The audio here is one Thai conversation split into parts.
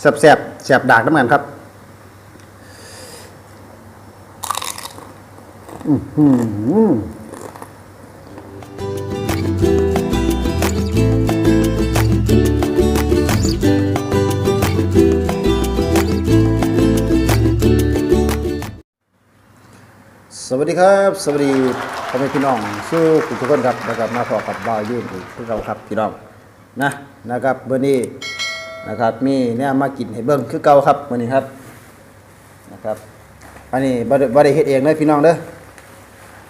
แสบแสบแสบดากน้ำกันครับอื้อหือสวัสดีครับสวัสดีพ่อแม่พี่น้องสู้ทุกคนครับนะครับมาพอกับบ่าวยุ่นอีกคือเราครับพี่น้องนะนะครับเบอร์นี้ นะครับ มีเนี่ยมากินให้เบิ้งคือเก่าครับวันนี้ครับนะครับ อันนี้บ่ได้บ่ได้เฮ็ดเองเลยพี่น้องเด้อ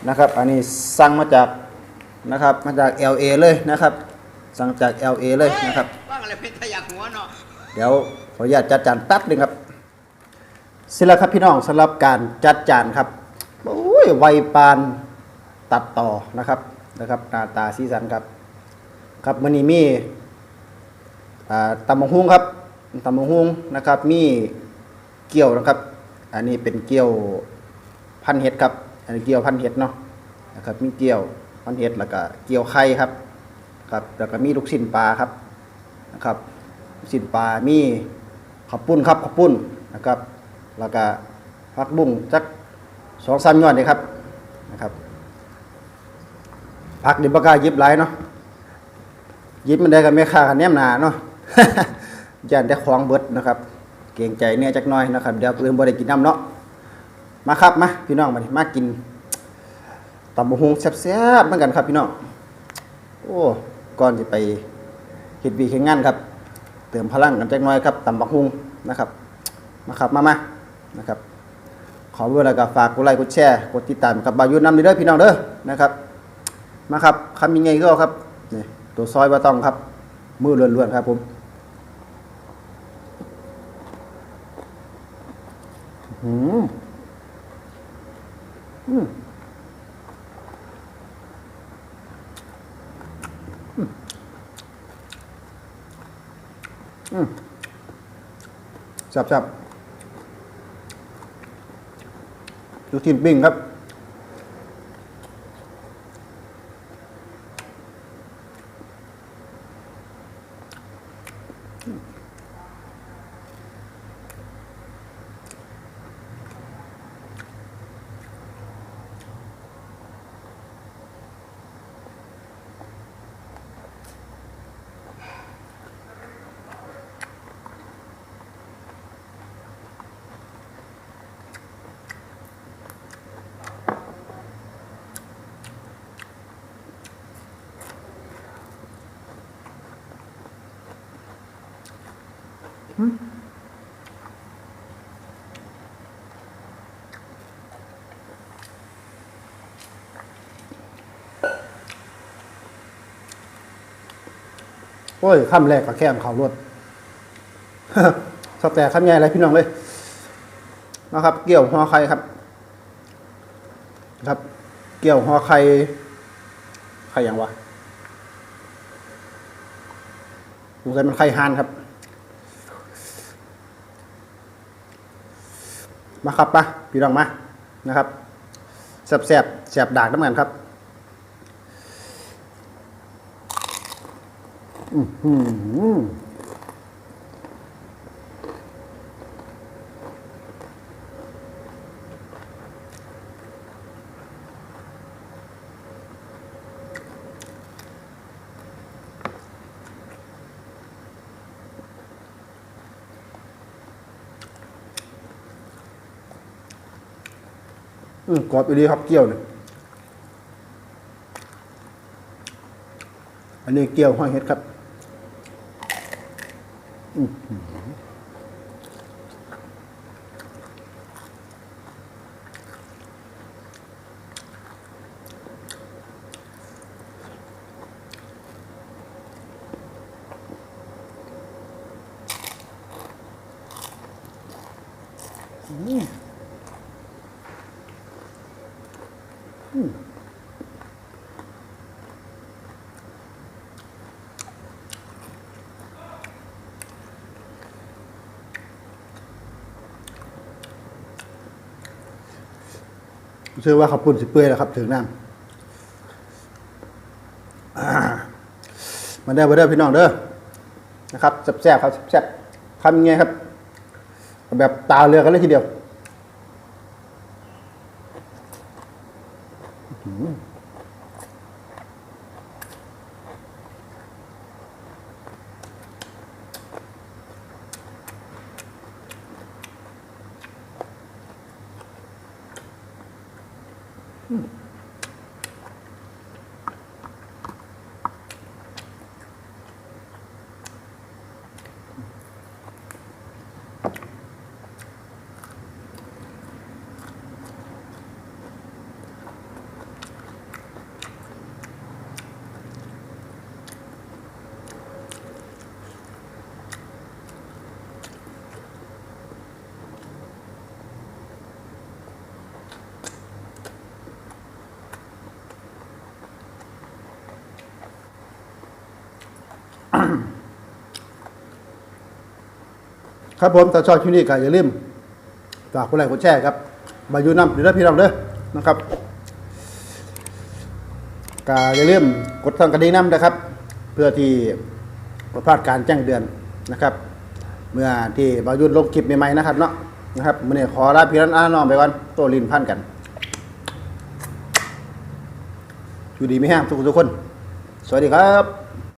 นะครับ อันนี้สั่งมาจากนะครับมาจาก LA เลยนะครับ สั่งจาก LA เลยนะครับว่างอะไรเป็นขยักหัวเนาะเดี๋ยวขออนุญาตจัดจานแป๊บหนึงครับเสร็จแล้วครับพี่น้องสำหรับการจัดจานครับโอ้ยไวปานตัดต่อนะครับนะครับหน้าตาสีสันครับ ครับมันนี้มีอ่า ตำมะฮุ้งครับตำมะฮุ้งนะครับ มีเกี๊ยวนะครับ อันนี้เป็นเกี๊ยวพันเห็ดครับ อันนี้เกี๊ยวพันเห็ดเนาะนะครับ มีเกี๊ยวพันเห็ดแล้วก็เกี๊ยวไข่ครับครับ แล้วก็มีลูกชิ้นปลาครับนะครับสินปลามีข้าวปุ้นครับข้าวปุ้นนะครับ แล้วก็ผักบุ้งจักสองสามยอดเลยครับนะครับผักดิบกล้ายิบหลายเนาะยิบมันได้กับแม่ค้ากันแนมหนาเนาะ ย่านได้ของเบิดนะครับ เกรงใจเนี่ยจักน้อยนะครับ เดี๋ยวเพื่อนบ่ได้กินน้ำเนาะมาครับมาพี่น้องมาดิมากินตำบักฮงแซ่บๆเหมือนกันครับพี่น้องโอ้ก่อนจะไปเฮ็ดวีเฮ็ดงานครับ เติมพลังกันจักน้อยครับตำบักฮุงนะครับ มาครับมามานะครับขอเวลากับฝากกดไลค์กดแชร์กดติดตามกับบายุนนำเด้อพี่น้องเด้อนะครับ มาครับคำยังไงก็ครับนี่ตัวซอยบะต้องครับ มือล้วนๆครับผม อืมอืมอืมจับจับลูกชิ้นปิ้งครับ โอ้ยคำแรกก็แค่เขารวดสแต่คำใหญ่อะไรพี่น้องเลยนะครับ เกี่ยวหัวไข่ครับ ครับ เกี่ยวหัวไข่ไข่อย่างวะสงสัยมันไข่ฮานครับ มาครับปะพี่รองมานะครับแสบแสบแสบดากน้ำกันครับอืม อืมกรอบอยู่ดีครับเกี๊ยวเนี่ยอันนี้เกี๊ยวห้อยเห็ดครับเชื่อว่าขับปุ่นสิเปื่อยแล้วครับ ถึงน้ำอ่ามาได้อมาได้อพี่น้องเด้อนะครับแซ่บๆครับแซ่บๆทำยังไงครับ แบบตาเรือกันเลยทีเดียว 嗯。嗯。 ครับผมถ้าชอบคลิปนี้ก็อย่าลืมฝากกดไลค์กดแชร์ครับบายูน้ำหรือพี่น้องเด้อนะครับก็อย่าลืมกดทางกระดิ่งน้ำนะครับ เพื่อที่ประพลาดการแจ้งเตือนนะครับ เมื่อที่บายุนลงคลิปใหม่ๆนะครับเนาะนะครับมื่อนี้ขอลาพี่น้องอาน้องไปก่อนโตลินพันกันอยู่ดีไม่แห้งทุกทุกคน สวัสดีครับ